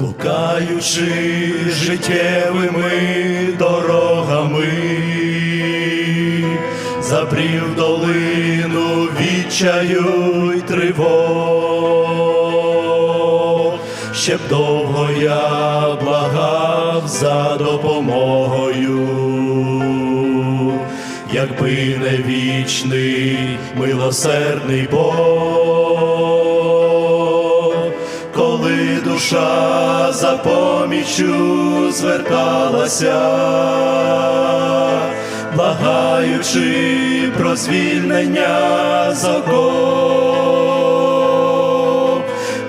блукаючи життєвими дорогами, забрів долину відчаю й тривог, ще б довго я благав за допомогою. Якби не вічний милосердний Бог, душа за поміччю зверталася, благаючи про звільнення з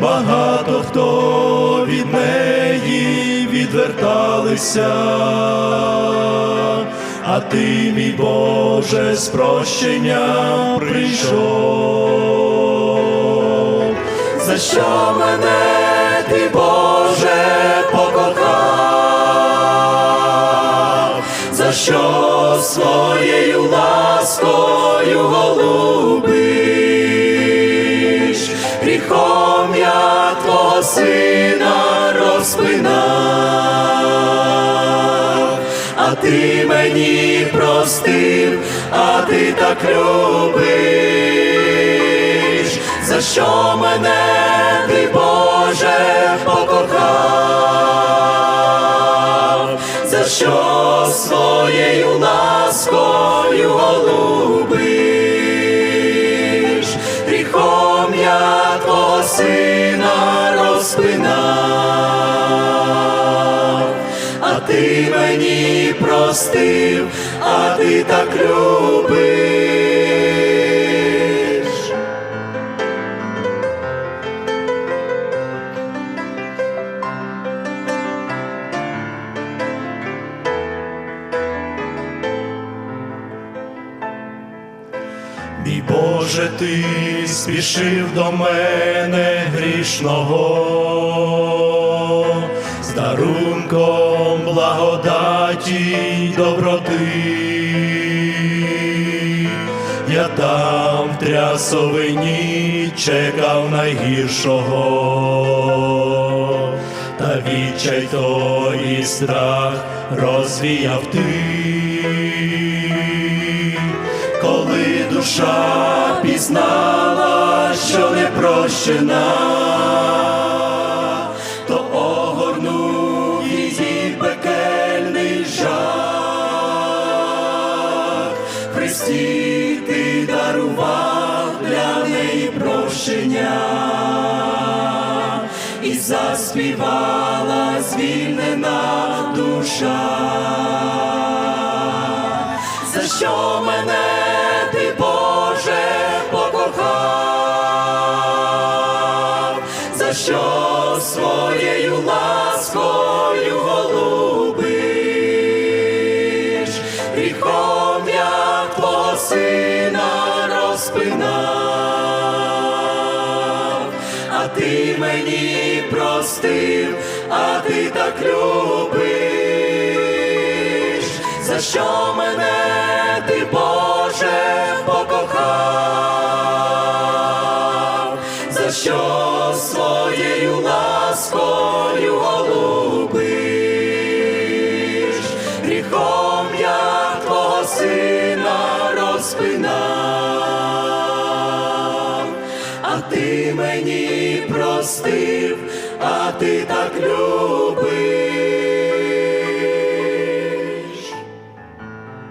багато хто від неї відверталися а ти, мій Боже, з прощенням прийшов. За що мене ти, Боже, покохав? За що своєю ласкою голубиш? Гріхом я твого сина розпинав а ти мені простив, а ти так любиш, за що мене ти, Боже, покохав, за що своєю ласкою голубиш, гріхом я твого сина розпинав а ти мені простив, а ти так любиш. Мій Боже, ти спішив до мене грішного, з дарунком благодаті доброти. Я там в трясовині чекав найгіршого, та відчай той і страх розвіяв ти. Коли душа пізнала, що не прощена, то огорнув її пекельний жах. Христі дарував для неї прощення і заспівала звільнена душа. За що мене ти мені простив, а ти так любиш, за що мене ти, Боже, покохав, за що своєю ласкою голубиш, гріхом я твого сина розпинав, простив, а ти так любив.